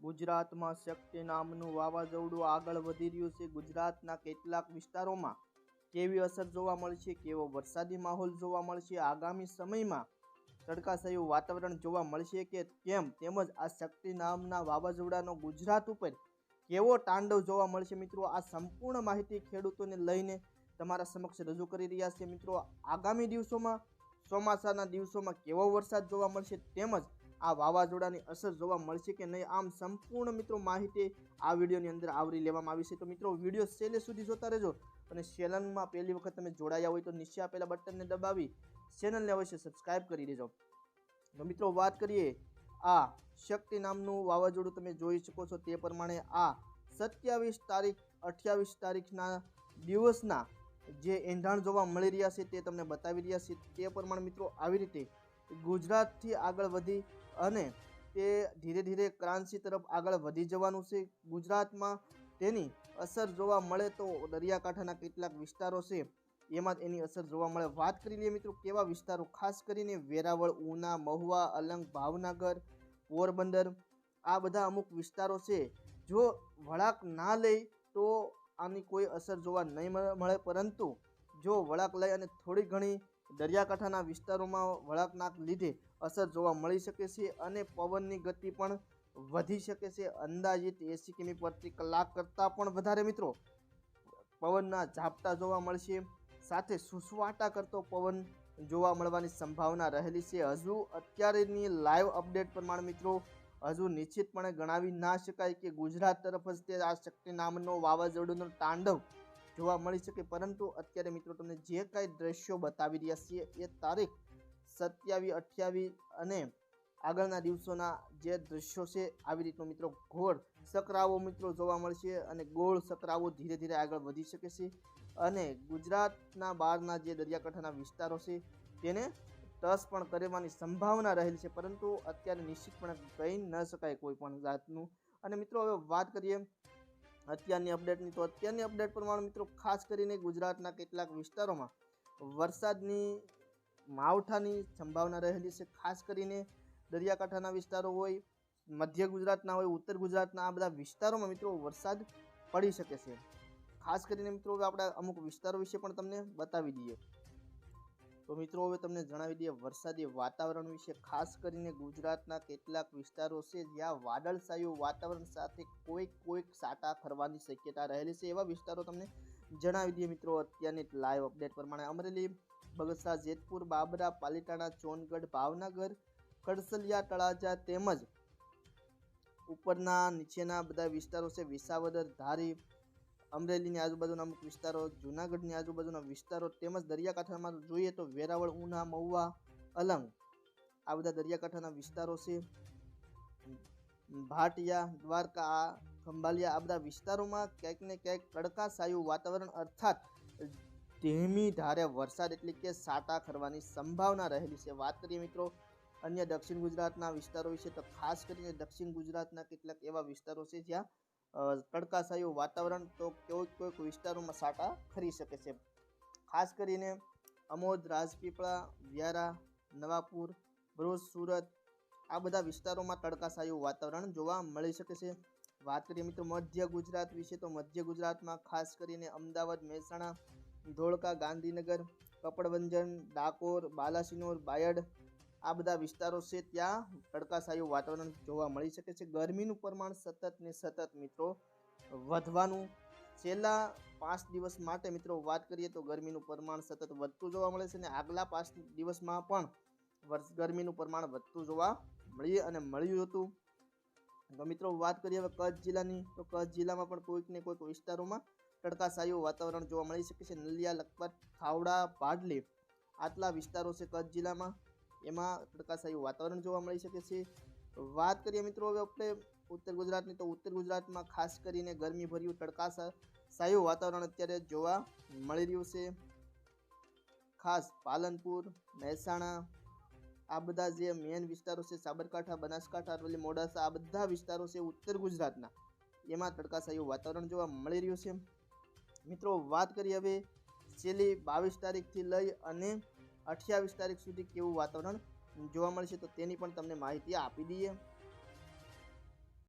ગુજરાતમાં શક્તિ નામનું વાવાઝોડું આગળ વધી રહ્યું છે. ગુજરાતના કેટલાક વિસ્તારોમાં કેવી અસર જોવા મળશે, કેવો વરસાદી માહોલ જોવા મળશે, આગામી સમયમાં તડકાશાયું વાતાવરણ જોવા મળશે કે કેમ? તેમજ આ શક્તિ નામના વાવાઝોડાનો ગુજરાત ઉપર કેવો તાંડવ જોવા મળશે? મિત્રો, આ સંપૂર્ણ માહિતી ખેડૂતોને લઈને તમારા સમક્ષ રજૂ કરી રહ્યા છે મિત્રો, આગામી દિવસોમાં, ચોમાસાના દિવસોમાં કેવો વરસાદ જોવા મળશે? તેમજ આ વાવાઝોડાની અસર જોવા મળશે કે નહીં, આમ સંપૂર્ણ મિત્રો માહિતી આ વિડીયોની અંદર આવરી લેવામાં આવી છે. તો મિત્રો, વીડિયો છેલ્લે સુધી જોતા રહેજો અને ચેનલમાં પહેલી વખત તમે જોડાયા હોય તો નીચે આપેલા બટનને દબાવી ચેનલને અવશ્ય સબસ્ક્રાઇબ કરી દેજો. તો મિત્રો, વાત કરીએ આ શક્તિ નામનું વાવાઝોડું તમે જોઈ શકો છો. તે પ્રમાણે આ સત્યાવીસ તારીખ, અઠ્યાવીસ તારીખના દિવસના જે એંધાણ જોવા મળી રહ્યા છે તે તમને બતાવી રહ્યા છે. તે પ્રમાણે મિત્રો, આવી રીતે ગુજરાતથી આગળ વધી અને તે ધીરે ધીરે ક્રાંતિ તરફ આગળ વધી જવાનું છે. ગુજરાતમાં તેની અસર જોવા મળે તો દરિયાકાંઠાના કેટલાક વિસ્તારો છે, એમાં એની અસર જોવા મળે. વાત કરી લઈએ મિત્રો, કેવા વિસ્તારો? ખાસ કરીને વેરાવળ, ઉના, મહુવા, અલંગ, ભાવનગર, પોરબંદર, આ બધા અમુક વિસ્તારો છે. જો વળાક ના લે તો આની કોઈ અસર જોવા નહીં મળે. પરંતુ જો વળાક લઈ અને થોડી ઘણી દરિયાકાંઠાના વિસ્તારોમાં વળાકના લીધે અસર જોવા મળી શકે છે અને પવનની ગતિ પણ વધી શકે છે. અંદાજિત એંસી કિમી પ્રતિ કલાક કરતાં પણ વધારે મિત્રો, પવનના ઝાપટા જોવા મળશે. સાથે સુસવાટા કરતો પવન જોવા મળવાની સંભાવના રહેલી છે. હજુ અત્યારેની લાઈવ અપડેટ પ્રમાણે મિત્રો, હજુ નિશ્ચિતપણે ગણાવી ના શકાય કે ગુજરાત તરફ જ તે આ શક્તિ નામનો વાવાઝોડુંનો તાંડવ જોવા મળી શકે. પરંતુ અત્યારે મિત્રો તમને જે કાંઈ દ્રશ્યો બતાવી રહ્યા છીએ, એ તારીખ સત્યાવીસ અઠ્યાવીસ અને આગળના દિવસોના જે દ્રશ્યો છે, આવી રીતનો મિત્રો ગોળ સકરાવો મિત્રો જોવા મળશે અને ગોળ સકરાવો ધીરે ધીરે આગળ વધી શકે છે. અને ગુજરાતના બહારના જે દરિયાકાંઠાના વિસ્તારો છે, તેને ટચ પણ કરવાની સંભાવના રહેલી છે. પરંતુ અત્યારે નિશ્ચિતપણે કહી ન શકાય કોઈ પણ જાતનું. અને મિત્રો, હવે વાત કરીએ અત્યારની અપડેટની તો અત્યારની અપડેટ પ્રમાણે મિત્રો ખાસ કરીને ગુજરાતના કેટલાક વિસ્તારોમાં વરસાદની, માવઠાની સંભાવના રહેલી છે. ખાસ કરીને દરિયાકાંઠાના વિસ્તારો હોય, મધ્ય ગુજરાતના હોય, ઉત્તર ગુજરાતના, આ બધા વિસ્તારોમાં મિત્રો વરસાદ પડી શકે છે. ખાસ કરીને મિત્રો આપણા અમુક વિસ્તારો વિશે પણ તમને બતાવી દઈએ. તો મિત્રો, હવે તમને જણાવી દઈએ વરસાદી વાતાવરણ વિશે. ખાસ કરીને ગુજરાતના કેટલાક વિસ્તારો છે જ્યાં વાદળછાયું વાતાવરણ સાથે કોઈક કોઈક સાટા ફરવાની શક્યતા રહેલી છે. એવા વિસ્તારો તમને જણાવી દઈએ મિત્રો, અત્યારની લાઈવ અપડેટ પ્રમાણે. અમરેલી, બગસરા, જેતપુર, બાબરા, પાલીતાણા, ચોનગઢ, ભાવનગર કડસલિયા તળાજા તેમજ ઉપરના નીચેના બધા વિસ્તારો છે. વિસાવદર, ધારી અમરેલીની આજુબાજુના અમુક વિસ્તારો, જૂનાગઢની આજુબાજુના વિસ્તારો તેમજ દરિયાકાંઠામાં જોઈએ તો વેરાવળ, ઉના, મહુવા, અલંગ આ બધા દરિયાકાંઠાના વિસ્તારો છે. ભાટિયા, દ્વારકા ખંભાલિયા આ બધા વિસ્તારોમાં ક્યાંક ને ક્યાંક તડકાશાયું વાતાવરણ અર્થાત ધીમી ધારે વરસાદ એટલે કે સાટા ખરવાની સંભાવના રહેલી છે. વાત કરીએ મિત્રો અન્ય દક્ષિણ ગુજરાતના વિસ્તારો વિશે તો ખાસ કરીને દક્ષિણ ગુજરાતના કેટલાક એવા વિસ્તારો છે જ્યાં તડકાશાયું વાતાવરણ તો કોઈક કોઈક વિસ્તારોમાં સાટા ખરી શકે છે. ખાસ કરીને અમોદ, રાજપીપળા, વ્યારા, નવાપુર, ભરૂચ, સુરત આ બધા વિસ્તારોમાં તડકાશાયું વાતાવરણ જોવા મળી શકે છે. વાત કરીએ મિત્રો મધ્ય ગુજરાત વિશે તો મધ્ય ગુજરાતમાં ખાસ કરીને અમદાવાદ, મહેસાણા, ધોળકા, ગાંધીનગર, કપડવંજન, ડાકોર, બાલાસિનોર, બાયડ આ બધા વિસ્તારો છે ત્યાં તડકાશાયું વાતાવરણ જોવા મળી શકે છે. ગરમીનું પ્રમાણ સતત ને સતત મિત્રો વધવાનું. છેલ્લા પાંચ દિવસ માટે મિત્રો વાત કરીએ તો ગરમીનું પ્રમાણ સતત વધતું જોવા મળે છે અને આગલા પાંચ દિવસમાં પણ વર્ષ ગરમીનું પ્રમાણ વધતું જોવા મળીએ અને મળ્યું હતું. તો મિત્રો વાત કરીએ હવે કચ્છ જિલ્લાની. તો કચ્છ જિલ્લામાં પણ કોઈક ને કોઈક વિસ્તારોમાં તડકાશાયું વાતાવરણ જોવા મળી શકે છે. નલિયા, લખપત, ખાવડા પાડલી આટલા વિસ્તારો છે કચ્છ જિલ્લામાં. એમાં તડકાશાયું વાતાવરણ જોવા મળી શકે છે. વાત કરીએ મિત્રો હવે આપણે ઉત્તર ગુજરાતની, તો ઉત્તર ગુજરાતમાં ખાસ કરીને ગરમી ભર્યું તડકાશા સાયું વાતાવરણ અત્યારે જોવા મળી રહ્યું છે. ખાસ પાલનપુર, મહેસાણા, આ બધા જે મેન વિસ્તારો છે, સાબરકાંઠા, બનાસકાંઠા, અરવલ્લી, મોડાસા, આ બધા વિસ્તારો છે ઉત્તર ગુજરાતના. એમાં તડકાશાયું વાતાવરણ જોવા મળી રહ્યું છે. મિત્રો વાત કરીએ હવે છેલ્લી બાવીસ તારીખથી લઈ અને અઠ્યાવીસ તારીખ સુધી કેવું વાતાવરણ જોવા મળશે તો તેની પણ તમને માહિતી આપી દઈએ.